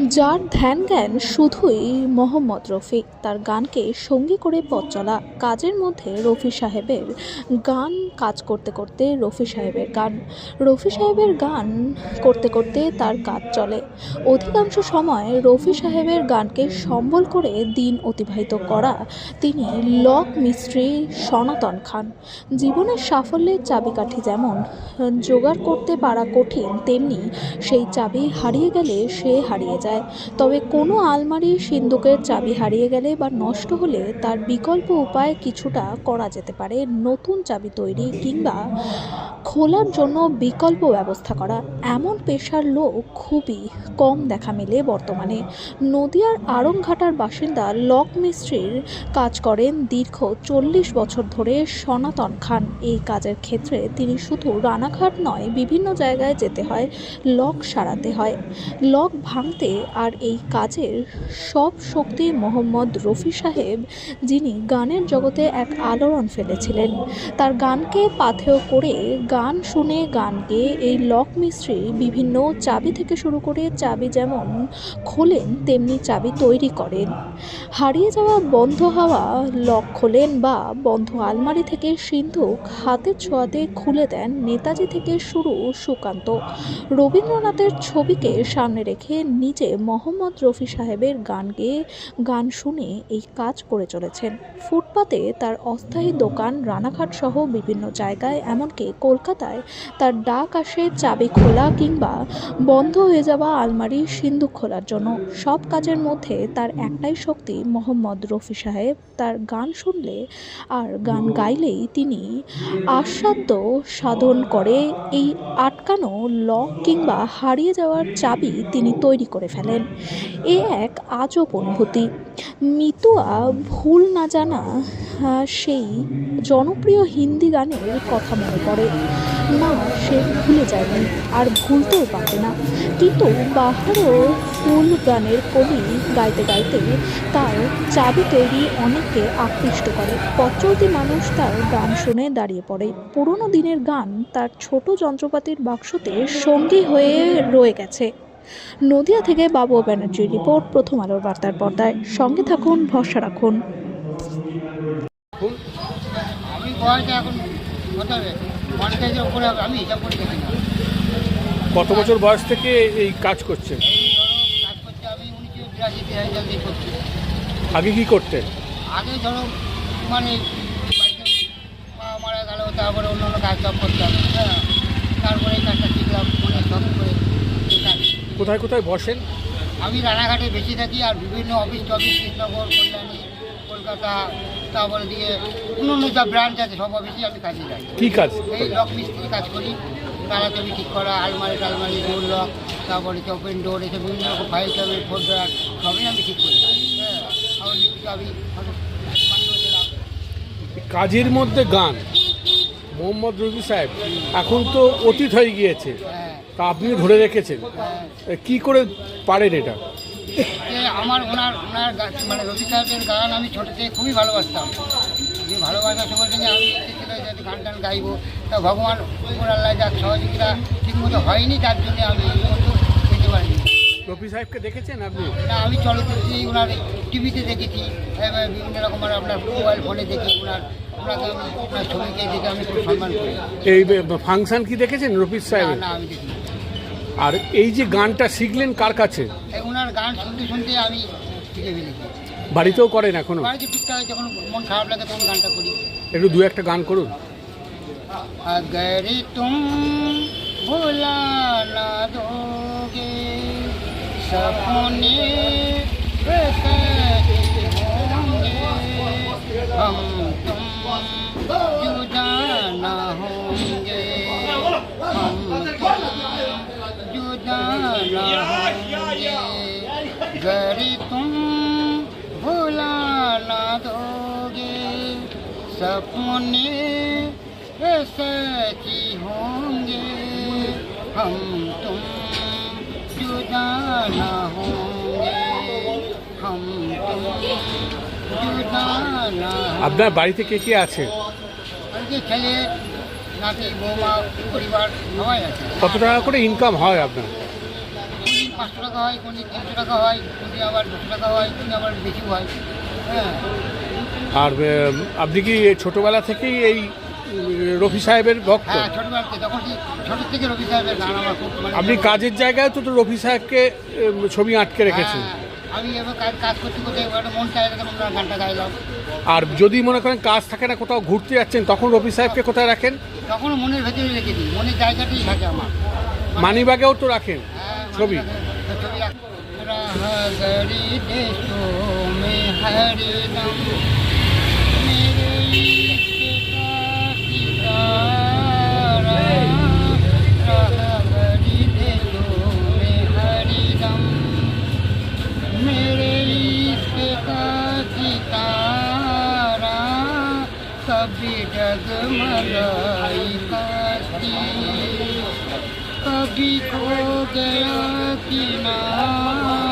যার ধ্যান জ্ঞান শুধুই মোহাম্মদ রফি তার গানকে সঙ্গী করে পথ চলা। কাজের মধ্যে রফি সাহেবের গান কাজ করতে করতে রফি সাহেবের গান। রফি সাহেবের গান করতে করতে তার কাজ চলে। অধিকাংশ সময় রফি সাহেবের গানকে সম্বল করে দিন অতিবাহিত করা তিনি লক মিস্ত্রি সনাতন খান। জীবনের সাফল্যের চাবিকাঠি যেমন জোগাড় করতে পারা কঠিন, তেমনি সেই চাবি হারিয়ে গেলে সে হারিয়ে যায়। তবে কোনো আলমারি সিন্দুকের চাবি হারিয়ে গেলে বা নষ্ট হলে তার বিকল্প উপায় কিছুটা করা যেতে পারে। নতুন চাবি তৈরি কিংবা খোলার জন্য বিকল্প ব্যবস্থা করা। এমন পেশার লোক খুবই কম দেখা মেলে বর্তমানে। নদিয়ার আড়ংঘাটার বাসিন্দা লক মিস্ত্রির কাজ করেন দীর্ঘ চল্লিশ বছর ধরে সনাতন খান। এই কাজের ক্ষেত্রে তিনি শুধু রানাঘাট নয়, বিভিন্ন জায়গায় যেতে হয়, লক সারাতে হয়। লক ভাঙতে আর এই কাজের সব শক্তি মোহাম্মদ রফি সাহেব, যিনি গানের জগতে এক আলোড়ন ফেলেছিলেন। তার গানকে পাথেয় করে গান শুনে গান গেয়ে এই লক মিস্ত্রি বিভিন্ন চাবি থেকে শুরু করে চাবি যেমন খোলেন, তেমনি চাবি তৈরি করেন। হারিয়ে যাওয়া বন্ধ হওয়া লক খোলেন বা বন্ধ আলমারি থেকে সিন্ধুক হাতের ছোঁয়াতে খুলে দেন নেতাজি থেকে শুরু সুকান্ত। রবীন্দ্রনাথের ছবিকে সামনে রেখে নিজে মোহাম্মদ রফি সাহেবের গান গেয়ে গান শুনে এই কাজ করে চলেছেন। ফুটপাতে তার অস্থায়ী দোকান, রানাঘাট সহ বিভিন্ন জায়গায়, এমনকি কলকাতায় তার ডাক আসে চাবি খোলা কিংবা বন্ধ হয়ে যাওয়া আলমারি সিন্ধুক খোলার জন্য। সব কাজের মধ্যে তার একটাই শক্তি মোহাম্মদ রফি সাহেব। তার গান শুনলে আর গান গাইলেই তিনি আস্বাদ্য সাধন করে। এই আটকানো লক কিংবা হারিয়ে যাওয়ার চাবি তিনি তৈরি করে ফেলেন। এ এক আজব অনুভূতি। মিতুয়া ভুল না জানা সেই জনপ্রিয় হিন্দি গানের কথা মনে পড়ে। না, সে ভুলে যায়নি, আর ভুলতেও পারে না। কিন্তু বাহারও ফুল গানের কবি গাইতে গাইতে তার চাবি তৈরি অনেককে আকৃষ্ট করে। পথচলতি মানুষ তার গান শুনে দাঁড়িয়ে পড়ে। পুরোনো দিনের গান তার ছোট যন্ত্রপাতির বাক্সতে সঙ্গী হয়ে রয়ে গেছে। নদিয়া থেকে বাবু ব্যানার্জির রিপোর্ট প্রথম আলোর বার্তার পর্দায়। সঙ্গে থাকুন ভরসা রাখুন। কত বছর বয়স থেকে এই কাজ করছেন করতে করছি। আগে কি করতেন? আগে ধরো মানে মারা গেল তারপরে অন্য অন্য কাজ সব করতাম হ্যাঁ। তারপরে এই কাজটা শিখলাম মনে সব করে। কোথায় কোথায় বসেন? আমি রানাঘাটে বেশি থাকি আর বিভিন্ন অফিস টফিস কৃষ্ণনগর কল্যাণী কলকাতা তারপরে দিকে অন্য অন্য যা ব্রাঞ্চ আছে সব অফিসে আমি কাজে যাই। কি কাজ? এই লক মিস্ত্রি কাজ করি। তারা ছবি ঠিক করা আলমারি টালমারি ডোর লক তারপরে ওপেন ডোর এসব বিভিন্ন রকম ফাইল টাইল ফোল্ডার সবই আমি ঠিক করি। হ্যাঁ আমার দিলাম। কাজের মধ্যে গান। মোহাম্মদ রবি সাহেব এখন তো অতীত হয়ে গিয়েছে। হ্যাঁ। তা আপনি ধরে রেখেছেন। কি করে পারেন এটা? যে আমার ওনার ওনার গা- মানে রবি সাহেবের গান আমি ছোটো থেকে খুবই ভালোবাসতাম। যে ভালোবাসার সময় থেকে আমি এসেছিল গান টান গাইবো তা ভগবান উপর আল্লাহ যার সহযোগিতা ঠিকমতো হয়নি তার জন্য আমি এই পর্যন্ত যেতে পারিনি। রবি সাহেবকে দেখেছেন আপনি? না আমি চলচ্চিত্রে ওনার টিভিতে দেখেছি এবার বিভিন্ন রকমের আপনার মোবাইল ফোনে দেখি ওনার। ওনাকে আমি ওনার ছবিকে দেখে আমি খুব সম্মান করি। এই ফাংশন কি দেখেছেন রফিজ না সাহেবের? না আমি দেখি আর এই যে গানটা শিখলেন কার কাছে এই ওনার গান শুনতে শুনতে আমি শিখে ফেলেছি বাড়িতেও করেন এখনো বাড়িতে টুকটাক যখন মন খারাপ লাগে তখন গানটা করি একটু দু একটা গান করুন अगर तुम भुला ना दोगे सपने कैसे होंगे हम तुम सपने सची होंगे हम तुम जुदा ना होंगे हम तुम जुदा ना আপনার বাড়িতে কে কে আছে আজকে ছেলে নাতি বৌমা পরিবার সবাই আছে কত টাকা করে ইনকাম হয় আপনার কুড়ি পাঁচ পাঁচশো টাকা হয় কোনদিন তিনশো টাকা হয় কোনদিন আবার দুশো টাকা হয় কোনদিন আবার বেশি হয় হ্যাঁ আর আপনি কি ছোটবেলা থেকেই এই রফি সাহেবের ভক্ত? হ্যাঁ মানে আপনি কাজের জায়গায় তো তো রফি সাহেবকে ছবি আটকে রেখেছেন। হ্যাঁ, মন ওনার গানটা আর যদি মনে করেন কাজ থাকে না কোথাও ঘুরতে যাচ্ছেন তখন রফি সাহেবকে কোথায় রাখেন? তখন মনের ভেতরে রেখে দিই। মনের জায়গাটাই থাকে আমার। মানিব্যাগেও তো রাখেন হ্যাঁ, ছবি? মাঝে कभी डगमगाई काशी कभी खो गया किनारा